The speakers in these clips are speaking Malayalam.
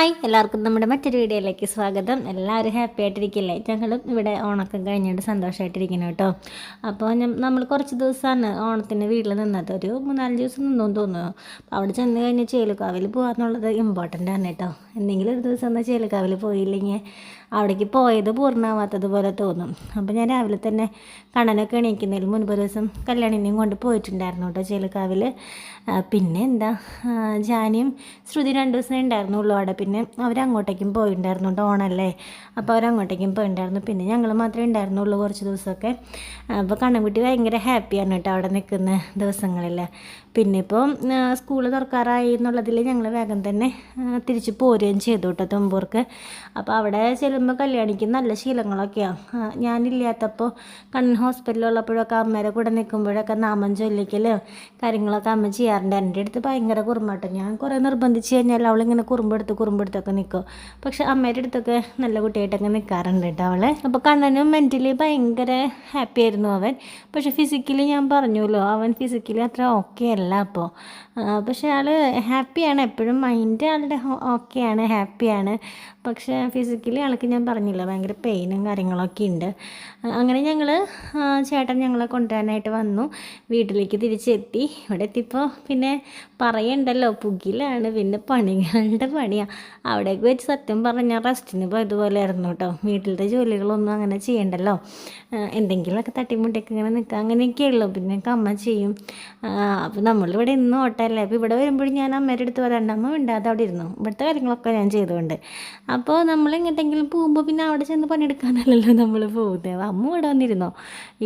ഹായ് എല്ലാവർക്കും നമ്മുടെ മറ്റൊരു വീഡിയോയിലേക്ക് സ്വാഗതം. എല്ലാവരും ഹാപ്പി ആയിട്ടിരിക്കില്ലേ? ഞങ്ങളും ഇവിടെ ഓണമൊക്കെ കഴിഞ്ഞിട്ട് സന്തോഷമായിട്ടിരിക്കുന്നു കേട്ടോ. അപ്പോൾ നമ്മൾ കുറച്ച് ദിവസമാണ് ഓണത്തിന് വീട്ടിൽ നിന്നത്. ഒരു മൂന്നാൽ ദിവസം നിന്നു തോന്നുന്നു. അപ്പോൾ അവിടെ ചെന്ന് കഴിഞ്ഞ് ചേലുക്കാവിൽ പോകാന്നുള്ളത് ഇമ്പോർട്ടന്റ് ആണ് കേട്ടോ. എന്തെങ്കിലും ഒരു ദിവസം എന്നാൽ ചേലുക്കാവിൽ പോയില്ലെങ്കിൽ അവിടേക്ക് പോയത് പൂർണമാവാത്തതുപോലെ തോന്നും. അപ്പോൾ ഞാൻ രാവിലെ തന്നെ കണ്ണനൊക്കെ എണീക്കുന്നതിൽ മുൻപ് ദിവസം കല്യാണിനെയും കൊണ്ട് പോയിട്ടുണ്ടായിരുന്നു കേട്ടോ ചേലക്കാവിൽ പിന്നെ എന്താ ജാനിയും ശ്രുതി രണ്ട് ദിവസം ഉണ്ടായിരുന്നുള്ളൂ അവിടെ. പിന്നെ അവരങ്ങോട്ടേക്കും പോയിട്ടുണ്ടായിരുന്നു കേട്ടോ ഓണല്ലേ? അപ്പോൾ അവരങ്ങോട്ടേക്കും പോയിട്ടുണ്ടായിരുന്നു പിന്നെ ഞങ്ങൾ മാത്രമേ ഉണ്ടായിരുന്നുള്ളൂ കുറച്ച് ദിവസമൊക്കെ. അപ്പോൾ കണ്ണൻകുട്ടി ഭയങ്കര ഹാപ്പിയാണ് കേട്ടോ അവിടെ നിൽക്കുന്ന ദിവസങ്ങളിൽ പിന്നെ ഇപ്പോൾ സ്കൂൾ തുറക്കാറായി എന്നുള്ളതിൽ ഞങ്ങൾ വേഗം തന്നെ തിരിച്ച് പോരുകയും ചെയ്തു കേട്ടോ തുമ്പൂർക്ക് അപ്പോൾ അവിടെ ചെല്ലുമ്പോൾ കല്യാണിക്ക് നല്ല ശീലങ്ങളൊക്കെയാണ് ഞാനില്ലാത്തപ്പോൾ കണ്ണൻ ഹോസ്പിറ്റലിലുള്ളപ്പോഴൊക്കെ അമ്മേരെ കൂടെ നിൽക്കുമ്പോഴൊക്കെ നാമം ചൊല്ലിക്കൽ കാര്യങ്ങളൊക്കെ അമ്മ ചെയ്യാറുണ്ട്. എന്റെ അടുത്ത് ഭയങ്കര കുറുമ്പാട്ടോ. ഞാൻ കുറേ നിർബന്ധിച്ച് കഴിഞ്ഞാൽ അവളിങ്ങനെ കുറുമ്പെടുത്ത് കുറുമ്പെടുത്തൊക്കെ നിൽക്കും പക്ഷെ അമ്മയുടെ അടുത്തൊക്കെ നല്ല കുട്ടിയായിട്ടൊക്കെ നിൽക്കാറുണ്ട് കേട്ടോ അവളെ. അപ്പോൾ കണ്ണനും മെന്റലി ഭയങ്കര ഹാപ്പി ആയിരുന്നു അവൻ. പക്ഷെ ഫിസിക്കലി ഞാൻ പറഞ്ഞല്ലോ അവൻ ഫിസിക്കലി അത്ര ഓക്കെ അല്ല അപ്പോൾ പക്ഷെ ആൾ ഹാപ്പിയാണ്. എപ്പോഴും മൈൻഡ് ആളുടെ ഓക്കെയാണ് ഹാപ്പിയാണ്. പക്ഷേ ഫിസിക്കലി ആൾക്ക് ഞാൻ പറഞ്ഞില്ല. ഭയങ്കര പെയിനും കാര്യങ്ങളൊക്കെ ഉണ്ട്. അങ്ങനെ ഞങ്ങൾ ചേട്ടൻ ഞങ്ങളെ കൊണ്ടുവരാനായിട്ട് വന്നു. വീട്ടിലേക്ക് തിരിച്ചെത്തി. ഇവിടെ എത്തിയപ്പോൾ പിന്നെ പറയണ്ടല്ലോ പുകിലാണ് പിന്നെ പണികളുടെ പണിയാണ് അവിടേക്ക് വെച്ച് സത്യം പറഞ്ഞാൽ റെസ്റ്റിന് പോയതുപോലെ ആയിരുന്നു കേട്ടോ. വീട്ടിലത്തെ ജോലികളൊന്നും അങ്ങനെ ചെയ്യണ്ടല്ലോ. എന്തെങ്കിലുമൊക്കെ തട്ടിമുട്ടിയൊക്കെ ഇങ്ങനെ നിൽക്കുക അങ്ങനെയൊക്കെ ഉള്ളൂ. പിന്നെ അമ്മ ചെയ്യും. അപ്പോൾ നമ്മളിവിടെ ഇന്ന് ഓട്ടമല്ലേ അപ്പോൾ ഇവിടെ വരുമ്പോഴും ഞാൻ അമ്മയുടെ അടുത്ത് പറയാണ്ട് അമ്മ മിണ്ടാതെ അവിടെ ഇരുന്നു? ഇവിടുത്തെ കാര്യങ്ങളൊക്കെ ഞാൻ ചെയ്തുകൊണ്ട്. അപ്പോൾ നമ്മൾ എങ്ങോട്ടെങ്കിലും പോകുമ്പോൾ പിന്നെ അവിടെ ചെന്ന് പണിയെടുക്കാനല്ലല്ലോ നമ്മൾ പോകുന്നത്. അമ്മ ഇവിടെ വന്നിരുന്നോ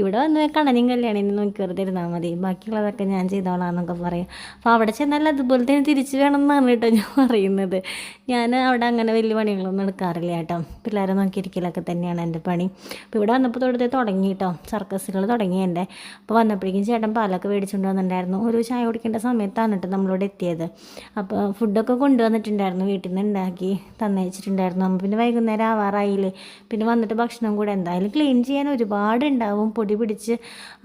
ഇവിടെ വന്ന് കണ്ണനും കല്യാണിനും നോക്കി വെറുതെ ഇരുന്നാൽ മതി. ബാക്കിയുള്ളതൊക്കെ ഞാൻ ചെയ്തോളാം എന്നൊക്കെ പറയും. അപ്പോൾ അവിടെ ചെന്നാൽ അതുപോലെ തന്നെ തിരിച്ചു വേണം എന്നാണ് കേട്ടോ ഞാൻ പറയുന്നത്. ഞാൻ അവിടെ അങ്ങനെ വലിയ പണികളൊന്നും എടുക്കാറില്ല കേട്ടോ. പിള്ളേരെ നോക്കിയിരിക്കലൊക്കെ തന്നെയാണ് എന്റെ പണി. അപ്പോൾ ഇവിടെ വന്നപ്പോൾ തൊടുത്തേ തുടങ്ങി കേട്ടോ. സർക്കസുകൾ തുടങ്ങി എന്റെ. അപ്പോൾ വന്നപ്പോഴേക്കും ചേട്ടൻ പാലൊക്കെ മേടിച്ചുകൊണ്ട് വന്നിട്ടുണ്ടായിരുന്നു. ഒരു ചായ കുടിക്കേണ്ട സമയത്താണ് കേട്ടോ നമ്മളിവിടെ എത്തിയത്. അപ്പോൾ ഫുഡൊക്കെ കൊണ്ടുവന്നിട്ടുണ്ടായിരുന്നു. വീട്ടിൽ നിന്ന് ഉണ്ടാക്കി തന്നയച്ചിട്ടുണ്ടായിരുന്നു. പിന്നെ വൈകുന്നേരം ആവാറായില്ലേ. പിന്നെ വന്നിട്ട് ഭക്ഷണം കൂടെ എന്തായാലും ക്ലീൻ ചെയ്യാൻ ഒരുപാടുണ്ടാവും. പൊടി പിടിച്ച്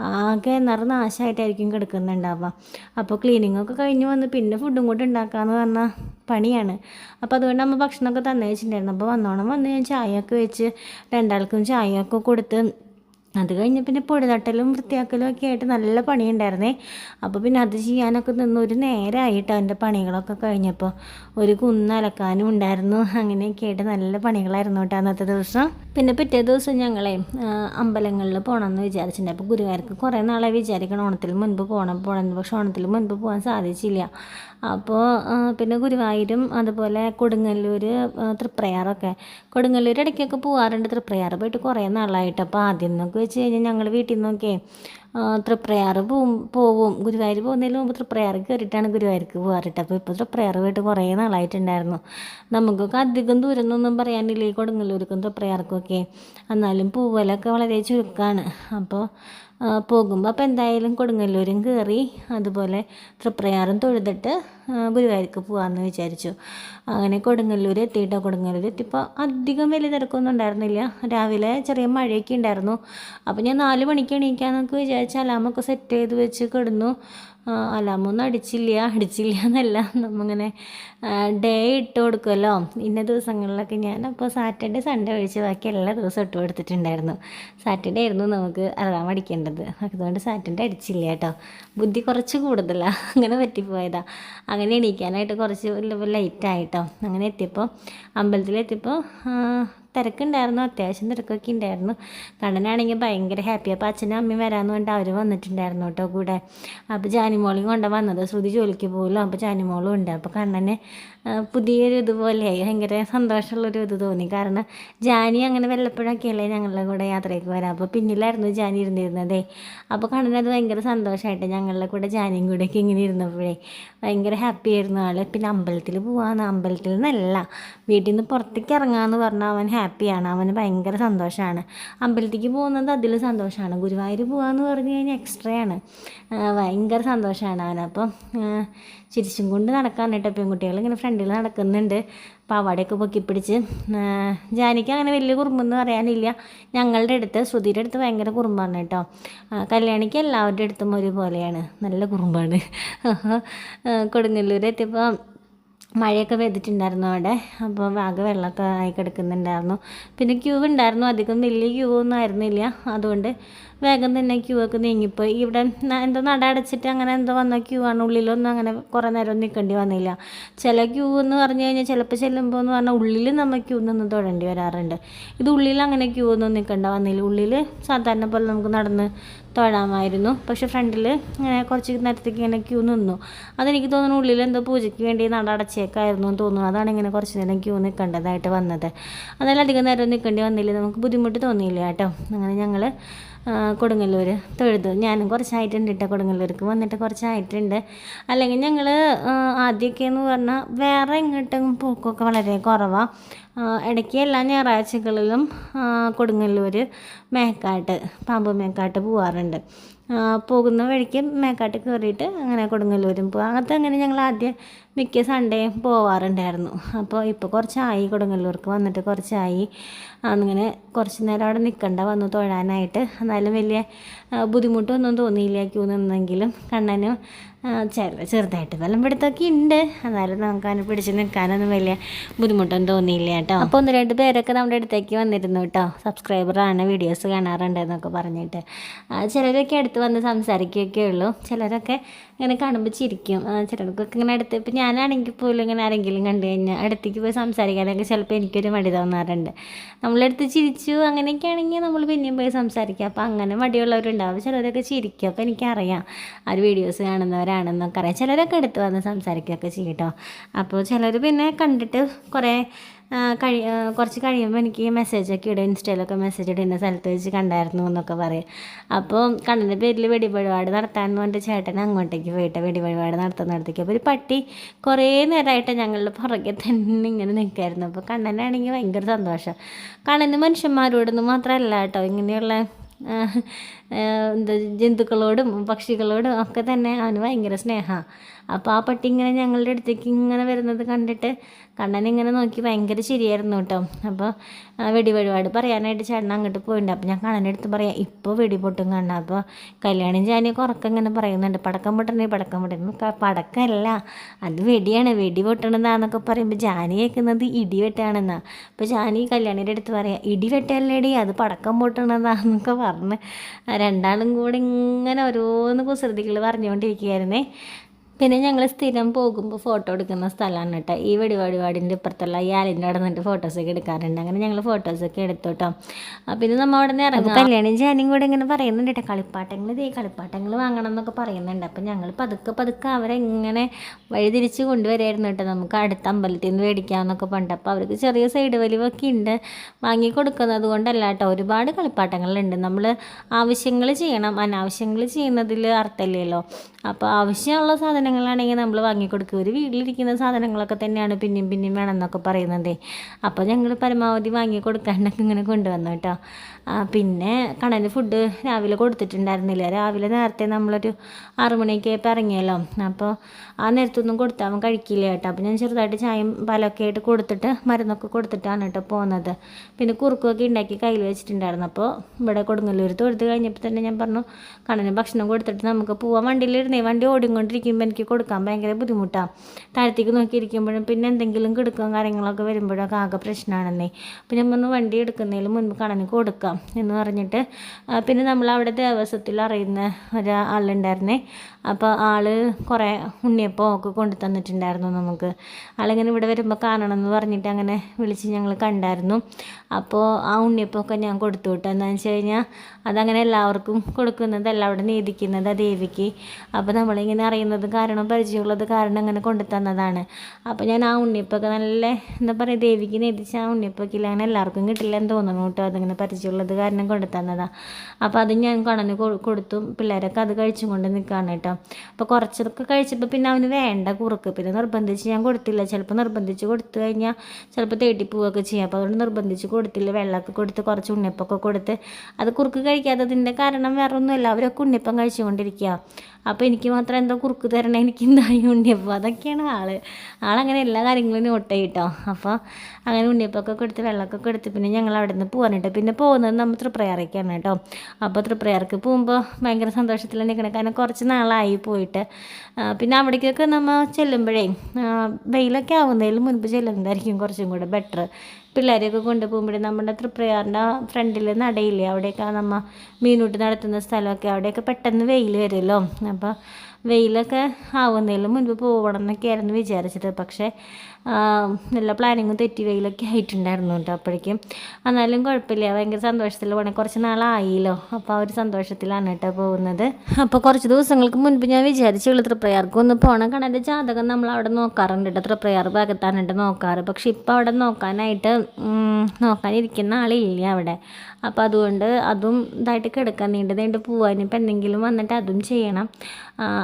ആകെ നിറ നാശമായിട്ടായിരിക്കും കിടക്കുന്നുണ്ടാവുക. അപ്പോൾ ക്ലീനിങ്ങൊക്കെ കഴിഞ്ഞ് വന്ന് പിന്നെ ഫുഡും കൂടെ ഉണ്ടാക്കാമെന്ന് പറഞ്ഞാൽ പണിയാണ്. അപ്പോൾ അതുകൊണ്ട് നമ്മൾ ഭക്ഷണമൊക്കെ തന്നയച്ചിട്ടുണ്ടായിരുന്നു അപ്പോൾ വന്നോണം വന്ന് ഞാൻ ചായയൊക്കെ വെച്ച് രണ്ടാൾക്കും ചായയൊക്കെ കൊടുത്ത് അത് കഴിഞ്ഞ് പിന്നെ പൊടി തട്ടലും വൃത്തിയാക്കലും ഒക്കെ ആയിട്ട് നല്ല പണിയുണ്ടായിരുന്നേ. അപ്പോൾ പിന്നെ അത് ചെയ്യാനൊക്കെ നിന്ന് ഒരു നേരമായിട്ട് അവന്റെ പണികളൊക്കെ കഴിഞ്ഞപ്പോൾ ഒരു കുന്നലക്കാനും ഉണ്ടായിരുന്നു. അങ്ങനെയൊക്കെ ആയിട്ട് നല്ല പണികളായിരുന്നു കേട്ടോ അന്നത്തെ ദിവസം. പിന്നെ പിറ്റേ ദിവസം ഞങ്ങളെ അമ്പലങ്ങളിൽ പോകണമെന്ന് വിചാരിച്ചിട്ടുണ്ട്. അപ്പോൾ ഗുരുവായൂർക്ക് കുറേ നാളെ വിചാരിക്കണം ഓണത്തിന് മുൻപ് പോകണം പോകണം പക്ഷെ ഓണത്തിന് മുൻപ് പോകാൻ സാധിച്ചില്ല. അപ്പോൾ പിന്നെ ഗുരുവായൂരും അതുപോലെ കൊടുങ്ങല്ലൂർ തൃപ്രയാറൊക്കെ. കൊടുങ്ങല്ലൂർ ഇടയ്ക്കൊക്കെ പോകാറുണ്ട് തൃപ്രയാർ പോയിട്ട് കുറേ നാളായിട്ട്. അപ്പോൾ ആദ്യം എന്നൊക്കെ വെച്ച് കഴിഞ്ഞാൽ ഞങ്ങൾ വീട്ടിൽ നിന്നൊക്കെ തൃപ്രയാർ പോവും പോവും. ഗുരുവായൂർ പോകുന്നതിന് മുമ്പ് തൃപ്രയാർ കയറിയിട്ടാണ് ഗുരുവായൂർക്ക് പോകാറിട്ട്. അപ്പോൾ ഇപ്പോൾ തൃപ്രയാർ പോയിട്ട് കുറേ നാളായിട്ടുണ്ടായിരുന്നു. നമുക്കൊക്കെ അധികം ദൂരം എന്നൊന്നും പറയാനില്ല കൊടുങ്ങല്ലൂർക്കും തൃപ്രയാർക്കും ഒക്കെ എന്നാലും പൂവലൊക്കെ വളരെ ചുരുക്കമാണ് അപ്പോൾ പോകുമ്പോൾ അപ്പോൾ എന്തായാലും കൊടുങ്ങല്ലൂരും കയറി അതുപോലെ തൃപ്രയാറും തൊഴുതിട്ട് ഗുരുവായൂർക്ക് പോകാമെന്ന് വിചാരിച്ചു. അങ്ങനെ കൊടുങ്ങല്ലൂർ എത്തിയിട്ടോ കൊടുങ്ങല്ലൂർ എത്തിയപ്പോൾ അധികം വലിയ തിരക്കൊന്നും ഉണ്ടായിരുന്നില്ല. രാവിലെ ചെറിയ മഴയൊക്കെ ഉണ്ടായിരുന്നു. അപ്പോൾ ഞാൻ നാല് മണിക്ക് എണീക്കാന്നൊക്കെ വിചാരിച്ച് അലാമൊക്കെ സെറ്റ് ചെയ്ത് വെച്ച് കിടന്നു. അലാമൊന്നും അടിച്ചില്ല അടിച്ചില്ല എന്നല്ല. നമ്മങ്ങനെ ഡേ ഇട്ട് കൊടുക്കുമല്ലോ ഇന്ന ദിവസങ്ങളിലൊക്കെ ഞാൻ അപ്പോൾ സാറ്റർഡേ സൺഡേ ഒഴിച്ച് ബാക്കി എല്ലാ ദിവസവും ഇട്ട് കൊടുത്തിട്ടുണ്ടായിരുന്നു. സാറ്റർഡേ ആയിരുന്നു നമുക്ക് അലാം അടിക്കേണ്ടത്. അതുകൊണ്ട് സാറ്റർഡേ അടിച്ചില്ല കേട്ടോ. ബുദ്ധി കുറച്ച് കൂടുതലാണ് അങ്ങനെ പറ്റിപ്പോയതാ. അങ്ങനെ എണീക്കാനായിട്ട് കുറച്ച് ലൈറ്റായിട്ടോ അങ്ങനെ എത്തിയപ്പോൾ അമ്പലത്തിലെത്തിയപ്പോൾ തിരക്കുണ്ടായിരുന്നു അത്യാവശ്യം തിരക്കൊക്കെ ഉണ്ടായിരുന്നു. കണ്ണനാണെങ്കിൽ ഭയങ്കര ഹാപ്പി അപ്പോൾ അച്ഛനും അമ്മയും വരാമെന്ന് പറഞ്ഞിട്ട് അവർ വന്നിട്ടുണ്ടായിരുന്നു കേട്ടോ കൂടെ. അപ്പോൾ ജാനിമോളിയും കൊണ്ട വന്നത് ശ്രുതി ജോലിക്ക് പോകുമല്ലോ അപ്പോൾ ജാനിമോളും ഉണ്ട്. അപ്പോൾ കണ്ണന് പുതിയൊരു ഇതുപോലെയായി. ഭയങ്കര സന്തോഷമുള്ളൊരു ഇത് തോന്നി. കാരണം ജാനി അങ്ങനെ വല്ലപ്പോഴൊക്കെയല്ലേ ഞങ്ങളുടെ കൂടെ യാത്രയ്ക്ക് വരാം. അപ്പോൾ പിന്നിലായിരുന്നു ജാനി ഇരുന്നിരുന്നതേ. അപ്പോൾ കണ്ണനത് ഭയങ്കര സന്തോഷമായിട്ട് ഞങ്ങളുടെ കൂടെ ജാനിയും കൂടെയൊക്കെ ഇങ്ങനെ ഇരുന്നപ്പോഴേ ഭയങ്കര ഹാപ്പി ആയിരുന്നു ആൾ പിന്നെ അമ്പലത്തിൽ പോവാന്ന്. അമ്പലത്തിൽ നിന്നല്ല വീട്ടിൽ നിന്ന് പുറത്തേക്ക് ഇറങ്ങാമെന്ന് പറഞ്ഞാൽ അവൻ ഹാപ്പിയാണ് അവന് ഭയങ്കര സന്തോഷമാണ് അമ്പലത്തിലേക്ക് പോകുന്നത് അതിൽ സന്തോഷമാണ് ഗുരുവായൂർ പോകാമെന്ന് പറഞ്ഞു കഴിഞ്ഞാൽ എക്സ്ട്രയാണ് ഭയങ്കര സന്തോഷമാണ് അവനപ്പം ചിരിച്ചും കൊണ്ട് നടക്കാൻ കേട്ടോ പെൺകുട്ടികൾ. ഇങ്ങനെ ഫ്രണ്ടിൽ നടക്കുന്നുണ്ട്. പാവാടയൊക്കെ അവിടെയൊക്കെ പിടിച്ച് ആ, ജാനിക്ക് അങ്ങനെ വലിയ കുറുമ്പെന്ന് പറയാനില്ല. ഞങ്ങളുടെ അടുത്ത് ശ്രുതിയുടെ അടുത്ത് ഭയങ്കര കുറുമ്പാണ് കേട്ടോ. കല്യാണിക്ക് എല്ലാവരുടെ അടുത്തും ഒരുപോലെയാണ്. നല്ല കുറുമ്പാണ്. കൊടുങ്ങല്ലൂർ എത്തിയപ്പോൾ മഴയൊക്കെ പെയ്തിട്ടുണ്ടായിരുന്നു അവിടെ. അപ്പോൾ ആകെ വെള്ളമൊക്കെ ആയി കിടക്കുന്നുണ്ടായിരുന്നു. പിന്നെ ക്യൂ ഉണ്ടായിരുന്നു. അധികം വലിയ ക്യൂ ഒന്നും ആയിരുന്നില്ല. അതുകൊണ്ട് വേഗം തന്നെ ക്യൂ ഒക്കെ നീങ്ങിപ്പോയി. ഇവിടെ എന്തോ നട അടച്ചിട്ട് അങ്ങനെ എന്തോ വന്ന ക്യൂ ആണ്. ഉള്ളിലൊന്നും അങ്ങനെ കുറേ നേരം നിൽക്കേണ്ടി വന്നില്ല. ചില ക്യൂ എന്ന് പറഞ്ഞു കഴിഞ്ഞാൽ ചിലപ്പോൾ ചെല്ലുമ്പോൾ എന്ന് പറഞ്ഞാൽ ഉള്ളിൽ നമ്മൾ ക്യൂ നിന്ന് തൊഴേണ്ടി വരാറുണ്ട്. ഇത് ഉള്ളിൽ അങ്ങനെ ക്യൂ ഒന്നും നിൽക്കേണ്ട വന്നില്ല. ഉള്ളിൽ സാധാരണ പോലെ നമുക്ക് നടന്ന് തൊഴാമായിരുന്നു. പക്ഷെ ഫ്രണ്ടിൽ ഇങ്ങനെ കുറച്ച് നേരത്തേക്ക് ഇങ്ങനെ ക്യൂ നിന്നു. അതെനിക്ക് തോന്നുന്നു ഉള്ളിൽ എന്തോ പൂജയ്ക്ക് വേണ്ടി നട അടച്ചേക്കായിരുന്നു എന്ന് തോന്നുന്നു. അതാണ് ഇങ്ങനെ കുറച്ച് നേരം ക്യൂ നിൽക്കേണ്ടതായിട്ട് വന്നത്. അതെല്ലാം അധികം നേരം നിൽക്കേണ്ടി വന്നില്ല. നമുക്ക് ബുദ്ധിമുട്ട് തോന്നിയില്ല കേട്ടോ. അങ്ങനെ ഞങ്ങൾ കൊടുങ്ങല്ലൂർ തൊഴുതു. ഞാനും കുറച്ചായിട്ടുണ്ട് കേട്ടോ കൊടുങ്ങല്ലൂർക്ക്. വന്നിട്ട് കുറച്ചായിട്ടുണ്ട്. അല്ലെങ്കിൽ ഞങ്ങൾ ആദ്യമൊക്കെ എന്ന് പറഞ്ഞാൽ വേറെ എങ്ങോട്ടും പോക്കൊക്കെ വളരെ കുറവാണ് ഇടയ്ക്ക് എല്ലാ ഞായറാഴ്ചകളിലും കൊടുങ്ങല്ലൂർ മേക്കാട്ട് പാമ്പ് മേക്കാട്ട് പോവാറുണ്ട്. പോകുന്ന വഴിക്ക് മേക്കാട്ട് കയറിയിട്ട് അങ്ങനെ കൊടുങ്ങല്ലൂരും പോകും അങ്ങനത്തെ അങ്ങനെ ഞങ്ങൾ ആദ്യം മിക്ക സൺഡേയും പോവാറുണ്ടായിരുന്നു. അപ്പോൾ ഇപ്പോൾ കുറച്ചായി കൊടുങ്ങല്ലൂർക്ക് വന്നിട്ട് കുറച്ചായി. അങ്ങനെ കുറച്ച് നേരം അവിടെ നിൽക്കണ്ട വന്നു തൊഴാനായിട്ട്. എന്നാലും വലിയ ബുദ്ധിമുട്ടൊന്നും തോന്നിയില്ല ക്യൂ നിന്നെങ്കിലും. കണ്ണനും ചെറു ചെറുതായിട്ട് വെള്ളം പിടുത്തൊക്കെ ഉണ്ട് എന്നാലും നമുക്ക് അതിനെ പിടിച്ച് നിൽക്കാനൊന്നും വലിയ ബുദ്ധിമുട്ടൊന്നും തോന്നിയില്ല കേട്ടോ. അപ്പോൾ ഒന്ന് രണ്ട് പേരൊക്കെ നമ്മുടെ അടുത്തേക്ക് വന്നിരുന്നു കേട്ടോ. സബ്സ്ക്രൈബറാണ് വീഡിയോസ് കാണാറുണ്ട് എന്നൊക്കെ പറഞ്ഞിട്ട്. ചിലരൊക്കെ അടുത്ത് വന്ന് സംസാരിക്കുകയൊക്കെ ഉള്ളൂ. ചിലരൊക്കെ ഇങ്ങനെ കാണുമ്പോൾ ചിരിക്കും. ചിലർക്കൊക്കെ ഇങ്ങനെ അടുത്ത് ഇപ്പം ഞാനാണെങ്കിൽ പോലും ഇങ്ങനെ ആരെങ്കിലും കണ്ടു കഴിഞ്ഞാൽ അടുത്തേക്ക് പോയി സംസാരിക്കാനൊക്കെ ചിലപ്പോൾ എനിക്കൊരു മടി തോന്നാറുണ്ട്. നമ്മളെടുത്ത് ചിരിച്ചു അങ്ങനെയൊക്കെ ആണെങ്കിൽ നമ്മൾ പിന്നെയും പോയി സംസാരിക്കുക അപ്പോൾ അങ്ങനെ മടിയുള്ളവരുണ്ടാവും ചിലരൊക്കെ ചിരിക്കും. അപ്പോൾ എനിക്കറിയാം ആ ഒരു വീഡിയോസ് കാണുന്നവരാണെന്നൊക്കെ അറിയാം. ചിലരൊക്കെ എടുത്ത് വന്ന് സംസാരിക്കുകയൊക്കെ ചെയ്യും കേട്ടോ അപ്പോൾ ചിലർ പിന്നെ കണ്ടിട്ട് കുറേ കഴി കുറച്ച് കഴിയുമ്പോൾ എനിക്ക് മെസ്സേജൊക്കെ ഇടും. ഇൻസ്റ്റയിലൊക്കെ മെസ്സേജ് ഇടും ഇന്ന സ്ഥലത്ത് വെച്ച് കണ്ടായിരുന്നു എന്നൊക്കെ പറയും. അപ്പോൾ കണ്ണന്റെ പേരിൽ വെടിപരിപാട് നടത്താൻ പറഞ്ഞിട്ട് ചേട്ടൻ അങ്ങോട്ടേക്ക് പോയിട്ട് വെടിവഴിപാട് നടത്തുന്നിടത്തേക്ക് അപ്പോൾ ഒരു പട്ടി കുറേ നേരമായിട്ട് ഞങ്ങളുടെ പുറകെ തന്നെ ഇങ്ങനെ നിൽക്കായിരുന്നു അപ്പോൾ കണ്ണനാണെങ്കിൽ ഭയങ്കര സന്തോഷം. കണ്ണന് മനുഷ്യന്മാരോടൊന്നും മാത്രമല്ല കേട്ടോ. ഇങ്ങനെയുള്ള എന്താ ജന്തുക്കളോടും പക്ഷികളോടും ഒക്കെ തന്നെ അവന് ഭയങ്കര സ്നേഹമാണ് അപ്പോൾ ആ പട്ടി ഇങ്ങനെ ഞങ്ങളുടെ അടുത്തേക്ക് ഇങ്ങനെ വരുന്നത് കണ്ടിട്ട് കണ്ണൻ ഇങ്ങനെ നോക്കി ഭയങ്കര ശരിയായിരുന്നു കേട്ടോ. അപ്പോൾ വെടി വഴിപാട് പറയാനായിട്ട് ചേട്ടൻ അങ്ങോട്ട് പോയിട്ടുണ്ട് അപ്പോൾ ഞാൻ കണ്ണന്റെ അടുത്ത് പറയാം ഇപ്പോൾ വെടി പൊട്ടും കണ്ണ. അപ്പോൾ കല്യാണം ജാനിയൊക്കെ ഉറക്കം ഇങ്ങനെ പറയുന്നുണ്ട്. പടക്കം പൊട്ടണേ പടക്കം പൊട്ടണേ. പടക്കമല്ല അത് വെടിയാണ്. വെടി പൊട്ടണതാന്നൊക്കെ പറയുമ്പോൾ ജാനി കേൾക്കുന്നത് ഇടി വെട്ടാണെന്നാണ് അപ്പോൾ ജാനി കല്യാണിയുടെ അടുത്ത് പറയാം ഇടി വെട്ടല്ലേടി അത് പടക്കം പൊട്ടണതാന്നൊക്കെ പറഞ്ഞ്. രണ്ടാളും കൂടെ ഇങ്ങനെ ഓരോന്ന് കുസൃതികൾ പറഞ്ഞുകൊണ്ടിരിക്കുകയായിരുന്നേ. പിന്നെ ഞങ്ങൾ സ്ഥിരം പോകുമ്പോൾ ഫോട്ടോ എടുക്കുന്ന സ്ഥലമാണ് കേട്ടോ ഈ വെടിപാടിപാടിന്റെ ഇപ്പുറത്തുള്ള ഈ ആലിന്റെ അവിടെ നിന്നിട്ട് ഫോട്ടോസൊക്കെ എടുക്കാറുണ്ട്. അങ്ങനെ ഞങ്ങൾ ഫോട്ടോസൊക്കെ എടുത്തു കേട്ടോ പിന്നെ നമ്മൾ അവിടെ നിന്ന് ഇറങ്ങും കല്യാണം ജാനും കൂടെ ഇങ്ങനെ പറയുന്നുണ്ട് കേട്ടോ കളിപ്പാട്ടങ്ങൾ ഇതേ കളിപ്പാട്ടങ്ങൾ വാങ്ങണം എന്നൊക്കെ പറയുന്നുണ്ട്. അപ്പം ഞങ്ങൾ പതുക്കെ പതുക്കെ അവരെ ഇങ്ങനെ വഴിതിരിച്ച് കൊണ്ടുവരായിരുന്നു കേട്ടോ നമുക്ക് അടുത്ത അമ്പലത്തിൽ നിന്ന് മേടിക്കാമെന്നൊക്കെ പണ്ട്. അപ്പോൾ അവർക്ക് ചെറിയ സൈഡ് വലിവൊക്കെ ഉണ്ട് വാങ്ങി കൊടുക്കുന്നത് കൊണ്ടല്ല കേട്ടോ ഒരുപാട് കളിപ്പാട്ടങ്ങളുണ്ട്. നമ്മൾ ആവശ്യങ്ങൾ ചെയ്യണം. അനാവശ്യങ്ങൾ ചെയ്യുന്നതിൽ അർത്ഥമില്ലല്ലോ. അപ്പോൾ ആവശ്യമുള്ള സാധനങ്ങളാണെങ്കിൽ നമ്മൾ വാങ്ങിക്കൊടുക്കുക. ഒരു വീട്ടിലിരിക്കുന്ന സാധനങ്ങളൊക്കെ തന്നെയാണ് പിന്നെയും പിന്നെയും വേണമെന്നൊക്കെ പറയുന്നത്. അപ്പോൾ ഞങ്ങൾ പരമാവധി വാങ്ങി കൊടുക്കാണ്ടൊക്കെ ഇങ്ങനെ കൊണ്ടുവന്നു കേട്ടോ. പിന്നെ കണ്ണന് ഫുഡ് രാവിലെ കൊടുത്തിട്ടുണ്ടായിരുന്നില്ല. രാവിലെ നേരത്തെ നമ്മളൊരു ആറു മണിയൊക്കെ ആയപ്പോൾ ഇറങ്ങിയല്ലോ. അപ്പോൾ ആ നേരത്തൊന്നും കൊടുത്താൽ അവൻ കഴിക്കില്ല കേട്ടോ. അപ്പോൾ ഞാൻ ചെറുതായിട്ട് ചായയും പാലൊക്കെ ആയിട്ട് കൊടുത്തിട്ട് മരുന്നൊക്കെ കൊടുത്തിട്ടാണ് കേട്ടോ പോകുന്നത് പിന്നെ കുറുക്കൊക്കെ ഉണ്ടാക്കി കയ്യിൽ വെച്ചിട്ടുണ്ടായിരുന്നു. അപ്പോൾ ഇവിടെ കൊടുങ്ങല്ലൂർ തൊഴുത്ത് കഴിഞ്ഞപ്പോൾ തന്നെ ഞാൻ പറഞ്ഞു കണ്ണന് ഭക്ഷണം കൊടുത്തിട്ട് നമുക്ക് പോവാൻ വണ്ടിയിലിരുന്നേ വണ്ടി ഓടിക്കൊണ്ടിരിക്കുമ്പോൾ എനിക്ക് കൊടുക്കാൻ ഭയങ്കര ബുദ്ധിമുട്ടാണ് താഴത്തേക്ക് നോക്കിയിരിക്കുമ്പോഴും പിന്നെ എന്തെങ്കിലും കിടക്കുകയും കാര്യങ്ങളൊക്കെ വരുമ്പോഴൊക്കെ ആകെ പ്രശ്നമാണെന്നേ പിന്നെ ഞാൻ പറഞ്ഞു വണ്ടി എടുക്കുന്നതിന് മുൻപ് കണ്ണന് കൊടുക്കാം എന്ന് പറഞ്ഞിട്ട് പിന്നെ നമ്മൾ അവിടെ ദേവസ്വത്തിൽ അറിയുന്ന ഒരാളുണ്ടായിരുന്നേ അപ്പോൾ ആൾ കുറേ ഉണ്ണിയപ്പം ഒക്കെ കൊണ്ടു തന്നിട്ടുണ്ടായിരുന്നു നമുക്ക്. ആളിങ്ങനെ ഇവിടെ വരുമ്പോൾ കാണണം എന്ന് പറഞ്ഞിട്ട് അങ്ങനെ വിളിച്ച് ഞങ്ങൾ കണ്ടായിരുന്നു. അപ്പോൾ ആ ഉണ്ണിയപ്പമൊക്കെ ഞാൻ കൊടുത്തു വിട്ടു. എന്താണെന്ന് വെച്ച് കഴിഞ്ഞാൽ അതങ്ങനെ എല്ലാവർക്കും കൊടുക്കുന്നതല്ല അവിടെ നീതിക്കുന്നത് ആ ദേവിക്ക്. അപ്പോൾ നമ്മളിങ്ങനെ അറിയുന്നത് കാരണം പരിചയമുള്ളത് കാരണം അങ്ങനെ കൊണ്ടു തന്നതാണ്. അപ്പോൾ ഞാൻ ആ ഉണ്ണിയപ്പൊക്കെ നല്ല എന്താ പറയുക ദേവിക്ക് നീതിച്ച് ആ ഉണ്ണിയപ്പൊക്കെ ഇല്ല അങ്ങനെ എല്ലാവർക്കും കിട്ടില്ല എന്ന് തോന്നുന്നു കേട്ടോ. അതിങ്ങനെ പരിചയമുള്ളത് കാരണം കൊണ്ടു തന്നതാണ് അപ്പോൾ അത് ഞാൻ കണന് കൊ- കൊടുത്തു. പിള്ളേരൊക്കെ അത് കഴിച്ചും കൊണ്ട് നിൽക്കുകയാണ് കേട്ടോ. അപ്പോൾ കുറച്ചൊക്കെ കഴിച്ചപ്പോൾ പിന്നെ അവന് വേണ്ട കുറുക്ക്. പിന്നെ നിർബന്ധിച്ച് ഞാൻ കൊടുത്തില്ല. ചിലപ്പോൾ നിർബന്ധിച്ച് കൊടുത്തു കഴിഞ്ഞാൽ ചിലപ്പോൾ തേട്ടി ചെയ്യാം. അപ്പോൾ അതുകൊണ്ട് നിർബന്ധിച്ച് കൊടുത്തില്ല. വെള്ളമൊക്കെ കൊടുത്ത് കുറച്ച് ഉണ്ണിപ്പൊക്കെ കൊടുത്ത്. അത് കുറുക്ക് കഴിക്കാത്തതിന്റെ കാരണം വേറെ ഒന്നുമില്ല അവരൊക്കെ ഉണ്ണിപ്പം കഴിച്ചുകൊണ്ടിരിക്കുക അപ്പോൾ എനിക്ക് മാത്രം എന്തോ കുറുക്ക് തരണം എനിക്ക് എന്തായി ഉണ്ണിയപ്പം. അതൊക്കെയാണ് ആൾ. ആളങ്ങനെ എല്ലാ കാര്യങ്ങളും നോട്ട് ചെയ്യട്ടോ അപ്പോൾ അങ്ങനെ ഉണ്ണിയപ്പമൊക്കെ എടുത്ത് വെള്ളമൊക്കെ എടുത്ത് പിന്നെ ഞങ്ങൾ അവിടെ നിന്ന് പോകാനുണ്ട് പിന്നെ പോകുന്നത് നമ്മൾ തൃപ്രയാറേക്കാണ് കേട്ടോ അപ്പോൾ തൃപ്രയാർക്ക് പോകുമ്പോൾ ഭയങ്കര സന്തോഷത്തിൽ നിൽക്കണം കാരണം കുറച്ച് നാളായി പോയിട്ട്. പിന്നെ അവിടേക്കൊക്കെ നമ്മൾ ചെല്ലുമ്പോഴേ വെയിലൊക്കെ ആവുന്നതിൽ മുൻപ് ചെല്ലുന്നതായിരിക്കും കുറച്ചും കൂടെ ബെറ്റർ പിള്ളേരെയൊക്കെ കൊണ്ടുപോകുമ്പോൾ നമ്മുടെ തൃപ്രയാറിന്റെ ഫ്രണ്ടിൽ നടയില്ലേ? അവിടെയൊക്കെ നമ്മൾ മീനൂട്ട് നടത്തുന്ന സ്ഥലമൊക്കെ അവിടെയൊക്കെ പെട്ടെന്ന് വെയിൽ വരുമല്ലോ. അപ്പോൾ വെയിലൊക്കെ ആവുന്നതിലും മുൻപ് പോകണം എന്നൊക്കെയായിരുന്നു വിചാരിച്ചത്. പക്ഷേ ആ, എല്ലാ പ്ലാനിങ്ങും തെറ്റി വെയിലൊക്കെ ആയിട്ടുണ്ടായിരുന്നു കേട്ടോ അപ്പോഴേക്കും. എന്നാലും കുഴപ്പമില്ല. ഭയങ്കര സന്തോഷത്തിൽ പോകണേ കുറച്ച് നാളായില്ലോ അപ്പോൾ ആ ഒരു സന്തോഷത്തിലാണ് കേട്ടോ പോകുന്നത്. അപ്പോൾ കുറച്ച് ദിവസങ്ങൾക്ക് മുൻപ് ഞാൻ വിചാരിച്ചുള്ളൂ തൃപ്രയാർക്ക് ഒന്ന് പോകണം കാരണം എന്റെ ജാതകം നമ്മൾ അവിടെ നോക്കാറുണ്ട് കേട്ടോ. തൃപ്രയാർ ഭാഗത്താണ് കേട്ടോ നോക്കാറ്. പക്ഷെ ഇപ്പോൾ അവിടെ നോക്കാനായിട്ട് നോക്കാനിരിക്കുന്ന ആളില്ല അവിടെ. അപ്പോൾ അതുകൊണ്ട് അതും ഇതായിട്ട് കിടക്കാൻ നീണ്ട് നീണ്ട് പോകാൻ ഇപ്പം എന്തെങ്കിലും വന്നിട്ട് അതും ചെയ്യണം.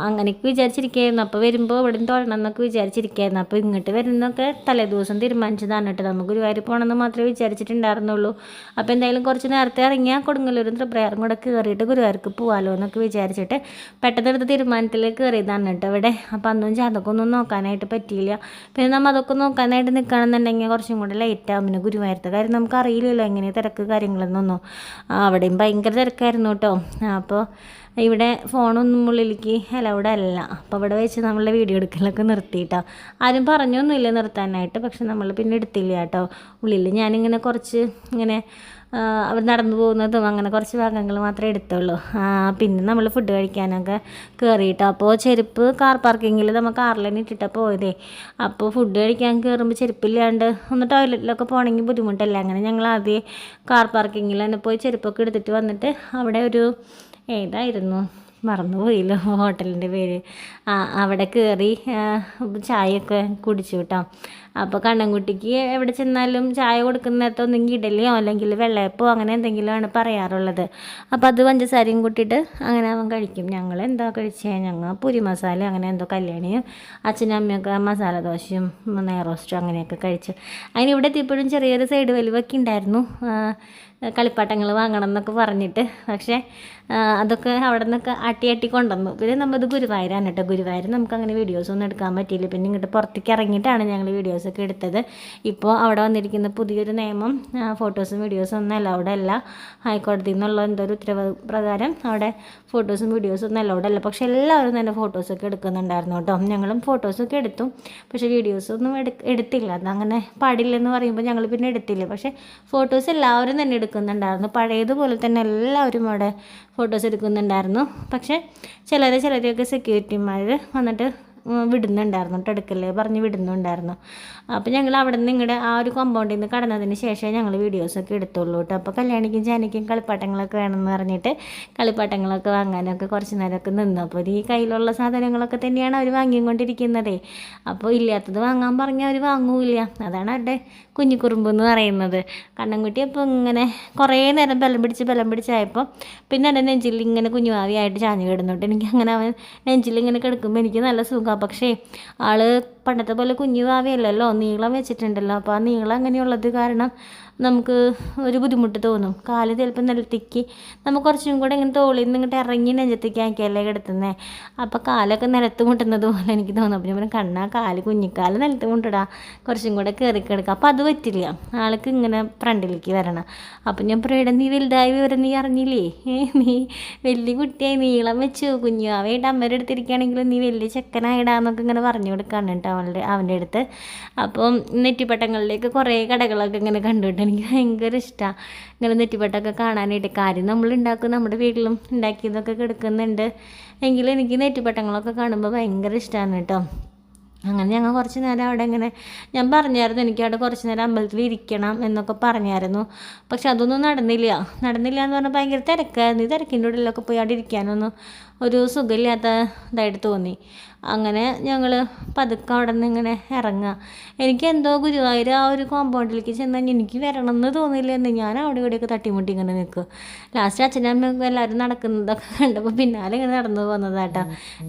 അങ്ങനെയൊക്കെ വിചാരിച്ചിരിക്കുകയായിരുന്നു അപ്പോൾ വരുമ്പോൾ ഇവിടെ തൊഴണം എന്നൊക്കെ വിചാരിച്ചിരിക്കുകയായിരുന്നു അപ്പോൾ ഇങ്ങോട്ട് വരുന്നതൊക്കെ തലേദിവസം തീരുമാനിച്ചതാണ് കേട്ടോ നമുക്ക് ഗുരുവായൂർ പോകണമെന്ന് മാത്രമേ വിചാരിച്ചിട്ടുണ്ടായിരുന്നുള്ളൂ. അപ്പോൾ എന്തായാലും കുറച്ച് നേരത്തെ ഇറങ്ങിയാൽ കൊടുങ്ങല്ലൂരും തൃപ്രയാറും കൂടെ കയറിയിട്ട് ഗുരുവായൂർക്ക് പോകാമല്ലോ എന്നൊക്കെ വിചാരിച്ചിട്ട് പെട്ടെന്ന് എടുത്ത തീരുമാനത്തിൽ കയറിയതാണ് കേട്ടോ ഇവിടെ. അപ്പോൾ അന്നും അതൊക്കെ ഒന്നും നോക്കാനായിട്ട് പറ്റിയില്ല. പിന്നെ നമ്മൾ അതൊക്കെ നോക്കാനായിട്ട് നിൽക്കുകയാണെന്നുണ്ടെങ്കിൽ കുറച്ചും കൂടെ ലേറ്റ് ആകും പിന്നെ ഗുരുവായൂരത്തെ കാര്യം നമുക്ക് അറിയില്ലല്ലോ എങ്ങനെ തിരക്ക് കാര്യങ്ങളെന്നൊന്നും. അവിടെയും ഭയങ്കര തിരക്കായിരുന്നു കേട്ടോ. അപ്പോൾ ഇവിടെ ഫോണൊന്നും ഉള്ളിലേക്ക് അലൗഡ് അല്ല അപ്പോൾ അവിടെ വെച്ച് നമ്മളെ വീഡിയോ എടുക്കലൊക്കെ നിർത്തിയിട്ടോ ആരും പറഞ്ഞൊന്നുമില്ല നിർത്താനായിട്ട് പക്ഷെ നമ്മൾ പിന്നെ എടുത്തില്ല കേട്ടോ. ഉള്ളിൽ ഞാനിങ്ങനെ കുറച്ച് ഇങ്ങനെ അവർ നടന്നു പോകുന്നതും അങ്ങനെ കുറച്ച് ഭാഗങ്ങൾ മാത്രമേ എടുത്തുള്ളൂ. പിന്നെ നമ്മൾ ഫുഡ് കഴിക്കാനൊക്കെ കയറിയിട്ടോ അപ്പോൾ ചെരുപ്പ് കാർ പാർക്കിങ്ങിൽ നമ്മൾ കാറിൽ തന്നെ ഇട്ടിട്ടാണ് പോയതേ. അപ്പോൾ ഫുഡ് കഴിക്കാൻ കയറുമ്പോൾ ചെരുപ്പില്ലാണ്ട് ഒന്ന് ടോയ്ലറ്റിലൊക്കെ പോകണമെങ്കിൽ ബുദ്ധിമുട്ടല്ല? അങ്ങനെ ഞങ്ങൾ ആദ്യം കാർ പാർക്കിങ്ങിൽ തന്നെ പോയി ചെരുപ്പൊക്കെ എടുത്തിട്ട് വന്നിട്ട് അവിടെ ഒരു ഏതായിരുന്നു? മറന്നുപോയില്ലോ ഹോട്ടലിന്റെ പേര്. ആ അവിടെ കയറി ചായയൊക്കെ കുടിച്ചു കേട്ടോ. അപ്പോൾ കണ്ണൻകുട്ടിക്ക് എവിടെ ചെന്നാലും ചായ കൊടുക്കുന്ന നേരത്തെ ഒന്നെങ്കിൽ ഇഡലിയോ അല്ലെങ്കിൽ വെള്ളയപ്പോ അങ്ങനെ എന്തെങ്കിലും ആണ് പറയാറുള്ളത്. അപ്പോൾ അത് പഞ്ചസാരയും കൂട്ടിയിട്ട് അങ്ങനെ അവൻ കഴിക്കും. ഞങ്ങൾ എന്താ കഴിച്ചത് ഞങ്ങൾ പുരി മസാല അങ്ങനെ എന്തോ കല്യാണിയും അച്ഛനും അമ്മയൊക്കെ മസാല ദോശയും നെയ്റോസ്റ്റും അങ്ങനെയൊക്കെ കഴിച്ചു. അതിന് ഇവിടെ എത്തിയപ്പോഴും ചെറിയൊരു സൈഡ് വലിവൊക്കെ ഉണ്ടായിരുന്നു. കളിപ്പാട്ടങ്ങൾ വാങ്ങണം എന്നൊക്കെ പറഞ്ഞിട്ട്. പക്ഷേ അതൊക്കെ അവിടെ നിന്നൊക്കെ അട്ടി അട്ടി കൊണ്ടുവന്നു. പിന്നെ നമ്മത് ഗുരുവായൂരാണ് കേട്ടോ. ഗുരുവായൂർ നമുക്ക് അങ്ങനെ വീഡിയോസ് ഒന്നും എടുക്കാൻ പറ്റിയില്ല. പിന്നെ ഇങ്ങോട്ട് പുറത്തേക്ക് ഇറങ്ങിയിട്ടാണ് ഞങ്ങൾ വീഡിയോസൊക്കെ എടുത്തത്. ഇപ്പോൾ അവിടെ വന്നിരിക്കുന്ന പുതിയൊരു നിയമം ഫോട്ടോസും വീഡിയോസും ഒന്നും അലൗഡ് അല്ല. ഹൈക്കോടതിയിൽ നിന്നുള്ള എന്തോ ഒരു ഉത്തരവ് പ്രകാരം അവിടെ ഫോട്ടോസും വീഡിയോസും ഒന്നും അലൗഡ് അല്ല. പക്ഷേ എല്ലാവരും തന്നെ ഫോട്ടോസൊക്കെ എടുക്കുന്നുണ്ടായിരുന്നു കേട്ടോ. ഞങ്ങളും ഫോട്ടോസൊക്കെ എടുത്തു. പക്ഷേ വീഡിയോസൊന്നും എടു എടുത്തില്ല. അതങ്ങനെ പാടില്ലെന്ന് പറയുമ്പോൾ ഞങ്ങൾ പിന്നെ എടുത്തില്ല. പക്ഷേ ഫോട്ടോസ് എല്ലാവരും തന്നെ എടുക്കുന്നുണ്ടായിരുന്നു. പഴയതുപോലെ തന്നെ എല്ലാവരും അവിടെ ഫോട്ടോസ് എടുക്കുന്നുണ്ടായിരുന്നു. പക്ഷേ ചിലർ ചിലരെയൊക്കെ സെക്യൂരിറ്റിമാർ വന്നിട്ട് വിടുന്നുണ്ടായിരുന്നു. കേട്ടോ എടുക്കല്ലേ പറഞ്ഞ് വിടുന്നുണ്ടായിരുന്നു. അപ്പോൾ ഞങ്ങൾ അവിടെ നിന്ന് ഇങ്ങോട്ട് ആ ഒരു കോമ്പൗണ്ടിൽ നിന്ന് കടന്നതിന് ശേഷമേ ഞങ്ങൾ വീഡിയോസൊക്കെ എടുത്തുള്ളൂ കേട്ടോ. അപ്പോൾ കല്യാണിക്കും ജാനിക്കും കളിപ്പാട്ടങ്ങളൊക്കെ വേണമെന്ന് പറഞ്ഞിട്ട് കളിപ്പാട്ടങ്ങളൊക്കെ വാങ്ങാനൊക്കെ കുറച്ച് നേരമൊക്കെ നിന്നു. അപ്പോൾ ഈ കയ്യിലുള്ള സാധനങ്ങളൊക്കെ തന്നെയാണ് അവർ വാങ്ങിക്കൊണ്ടിരിക്കുന്നതേ അപ്പോൾ ഇല്ലാത്തത് വാങ്ങാൻ പറഞ്ഞാൽ അവർ വാങ്ങൂല്ല. അതാണ് അവരുടെ കുഞ്ഞിക്കുറുമ്പ് എന്ന് പറയുന്നത്. കണ്ണൻകുട്ടി അപ്പോൾ ഇങ്ങനെ കുറേ നേരം ബലം പിടിച്ച് ബലം പിടിച്ചായപ്പോൾ പിന്നെ എന്റെ നെഞ്ചിൽ ഇങ്ങനെ കുഞ്ഞുമാവിയായിട്ട് ചാഞ്ഞ് കിടന്നിട്ട് എനിക്ക് അങ്ങനെ അവൻ നെഞ്ചിൽ ഇങ്ങനെ കിടക്കുമ്പോൾ എനിക്ക് നല്ല സുഖമാണ് പക്ഷേ ആൾ പണ്ടത്തെ പോലെ കുഞ്ഞു ഭാവിയല്ലല്ലോ നീളം വെച്ചിട്ടുണ്ടല്ലോ. അപ്പോൾ ആ നീളം അങ്ങനെയുള്ളത് കാരണം നമുക്ക് ഒരു ബുദ്ധിമുട്ട് തോന്നും. കാൽ ചിലപ്പോൾ നിലത്തേക്ക് നമുക്ക് കുറച്ചും കൂടെ ഇങ്ങനെ തോളിൽ നിന്ന് ഇങ്ങോട്ട് ഇറങ്ങി നെഞ്ചത്തേക്ക് ആക്കിയല്ലേ കിടത്തുന്നത് അപ്പോൾ കാലൊക്കെ നിലത്ത് മുട്ടുന്നത് പോലെ എനിക്ക് തോന്നും. അപ്പോൾ ഞാൻ കണ്ണാ കാൽ കുഞ്ഞിക്കാൽ നിലത്ത് മുട്ടിടാ. കുറച്ചും കൂടെ കയറി കിടക്കുക അപ്പോൾ അത് പറ്റില്ല. ആൾക്ക് ഇങ്ങനെ ഫ്രണ്ടിലേക്ക് വരണം. അപ്പം ഞാൻ പറയുടെ നീ വലുതായി വിവരം നീ അറിഞ്ഞില്ലേ? നീ വലിയ കുട്ടിയായി നീളം വെച്ചു. കുഞ്ഞു അവയുടെ അമ്മയുടെ നീ വലിയ ചെക്കനായിടാന്നൊക്കെ ഇങ്ങനെ പറഞ്ഞു കൊടുക്കാണ് കേട്ടോ അവളുടെ അവന്റെ അടുത്ത്. അപ്പം നെറ്റിപ്പട്ടങ്ങളിലേക്ക് കുറേ കടകളൊക്കെ ഇങ്ങനെ കണ്ടുകൊണ്ട് എനിക്ക് ഭയങ്കര ഇഷ്ടമാണ് ഇങ്ങനെ നെറ്റിപ്പട്ടമൊക്കെ കാണാനായിട്ട്. കാര്യം നമ്മൾ ഉണ്ടാക്കും നമ്മുടെ വീട്ടിലും ഉണ്ടാക്കിയതൊക്കെ കിടക്കുന്നുണ്ട്. എങ്കിലും എനിക്ക് നെറ്റിപ്പട്ടങ്ങളൊക്കെ കാണുമ്പോൾ ഭയങ്കര ഇഷ്ടമാണ് കേട്ടോ. അങ്ങനെ ഞങ്ങൾ കുറച്ച് നേരം അവിടെ ഇങ്ങനെ ഞാൻ പറഞ്ഞായിരുന്നു എനിക്ക് അവിടെ കുറച്ച് നേരം അമ്പലത്തിൽ ഇരിക്കണം എന്നൊക്കെ പറഞ്ഞായിരുന്നു. പക്ഷെ അതൊന്നും നടന്നില്ല. നടന്നില്ല എന്ന് പറഞ്ഞാൽ ഭയങ്കര തിരക്കായിരുന്നു. ഈ തിരക്കിന്റെ ഉള്ളിലൊക്കെ പോയി അവിടെ ഇരിക്കാനൊന്നും ഒരു സുഖമില്ലാത്ത ഇതായിട്ട് തോന്നി. അങ്ങനെ ഞങ്ങൾ പതുക്കെ അവിടെ നിന്ന് ഇങ്ങനെ ഇറങ്ങുക. എനിക്ക് എന്തോ ഗുരുവായൂർ ആ ഒരു കോമ്പൗണ്ടിലേക്ക് ചെന്നാൽ എനിക്ക് വരണം എന്ന് തോന്നില്ല എന്ന് ഞാൻ അവിടെ ഇവിടെയൊക്കെ തട്ടിമുട്ടി ഇങ്ങനെ നിൽക്കും ലാസ്റ്റ് അച്ഛനും അമ്മയൊക്കെ എല്ലാവരും നടക്കുന്നതൊക്കെ കണ്ടപ്പോൾ പിന്നാലെ ഇങ്ങനെ നടന്നു പോകുന്നതാട്ടോ.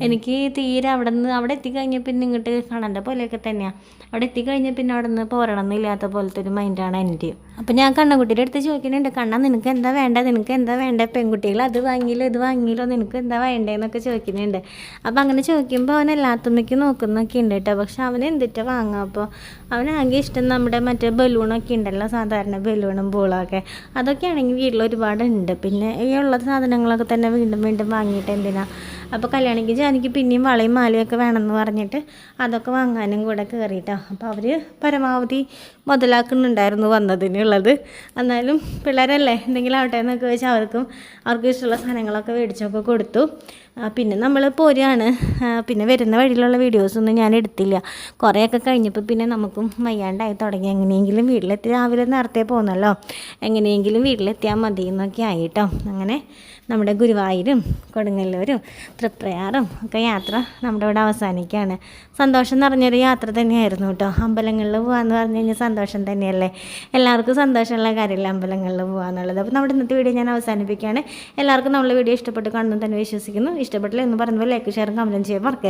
എനിക്ക് തീരെ അവിടെ നിന്ന് അവിടെ എത്തിക്കഴിഞ്ഞാൽ പിന്നെ ഇങ്ങോട്ട് കാണേണ്ട പോലെയൊക്കെ തന്നെയാണ് അവിടെ എത്തിക്കഴിഞ്ഞാൽ പിന്നെ അവിടെ നിന്ന് പോരണം എന്നില്ലാത്ത പോലത്തെ ഒരു മൈൻഡാണ് എന്റെയും അപ്പം ഞാൻ കണ്ണൻകുട്ടിയുടെ അടുത്ത് ചോദിക്കുന്നുണ്ട് കണ്ണ നിനക്ക് എന്താ വേണ്ട? നിനക്ക് എന്താ വേണ്ട? പെൺകുട്ടികൾ അത് വാങ്ങിയില്ലോ ഇത് വാങ്ങിയില്ലോ? നിനക്ക് എന്താ വേണ്ടതെന്നൊക്കെ ചോദിക്കുന്നുണ്ട്. അപ്പം അങ്ങനെ ചോദിക്കുമ്പോൾ അവൻ എല്ലാത്തുമ്മയ്ക്ക് നോക്കുന്നൊക്കെ ഉണ്ട് കേട്ടോ. പക്ഷെ അവൻ എന്തിട്ടാ വാങ്ങാം? അപ്പോൾ അവനാകെ ഇഷ്ടം നമ്മുടെ മറ്റേ ബലൂണൊക്കെ ഉണ്ടല്ലോ സാധാരണ ബലൂണും ബോളൊക്കെ അതൊക്കെ ആണെങ്കിൽ വീട്ടിൽ ഒരുപാടുണ്ട്. പിന്നെ ഈ ഉള്ള സാധനങ്ങളൊക്കെ തന്നെ വീണ്ടും വീണ്ടും വാങ്ങിയിട്ട് എന്തിനാ? അപ്പോൾ കല്യാണിക്ക് ജാനിക്ക് പിന്നെയും വളയും മാലയൊക്കെ വേണമെന്ന് പറഞ്ഞിട്ട് അതൊക്കെ വാങ്ങാനും കൂടെ കയറിയിട്ടോ അപ്പോൾ അവർ പരമാവധി മുതലാക്കുന്നുണ്ടായിരുന്നു വന്നതിനുള്ളത് എന്നാലും പിള്ളേരല്ലേ എന്തെങ്കിലും ആവട്ടെ എന്നൊക്കെ വെച്ചാൽ അവർക്കും അവർക്ക് ഇഷ്ടമുള്ള സാധനങ്ങളൊക്കെ മേടിച്ചൊക്കെ കൊടുത്തു. പിന്നെ നമ്മൾ പോരുകയാണ് പിന്നെ വരുന്ന വഴിയിലുള്ള വീഡിയോസൊന്നും ഞാൻ എടുത്തില്ല. കുറേയൊക്കെ കഴിഞ്ഞപ്പോൾ പിന്നെ നമുക്കും വയ്യാണ്ടായി തുടങ്ങി. എങ്ങനെയെങ്കിലും വീട്ടിലെത്തി രാവിലെ നേരത്തെ പോകുന്നല്ലോ എങ്ങനെയെങ്കിലും വീട്ടിലെത്തിയാൽ മതി എന്നൊക്കെ ആയിട്ടോ. അങ്ങനെ നമ്മുടെ ഗുരുവായൂരും കൊടുങ്ങല്ലൂരും തൃപ്രയാറും ഒക്കെ യാത്ര നമ്മുടെ ഇവിടെ അവസാനിക്കുകയാണ്. സന്തോഷം നിറഞ്ഞൊരു യാത്ര തന്നെയായിരുന്നു കേട്ടോ. അമ്പലങ്ങളിൽ പോകാമെന്ന് പറഞ്ഞു കഴിഞ്ഞാൽ സന്തോഷം തന്നെയല്ലേ? എല്ലാവർക്കും സന്തോഷമുള്ള കാര്യമല്ലേ അമ്പലങ്ങളിൽ പോകാന്നുള്ളത് അപ്പോൾ നമ്മുടെ ഇന്നത്തെ വീഡിയോ ഞാൻ അവസാനിപ്പിക്കുകയാണ്. എല്ലാവർക്കും നമ്മളെ വീഡിയോ ഇഷ്ടപ്പെട്ട് കാണുന്നു തന്നെ വിശ്വസിക്കുന്നു. ഇഷ്ടപ്പെട്ടില്ല എന്ന് പറയുമ്പോൾ ലൈക്ക് ഷെയർ കമന്റും ചെയ്യാൻ മറക്കരുത്.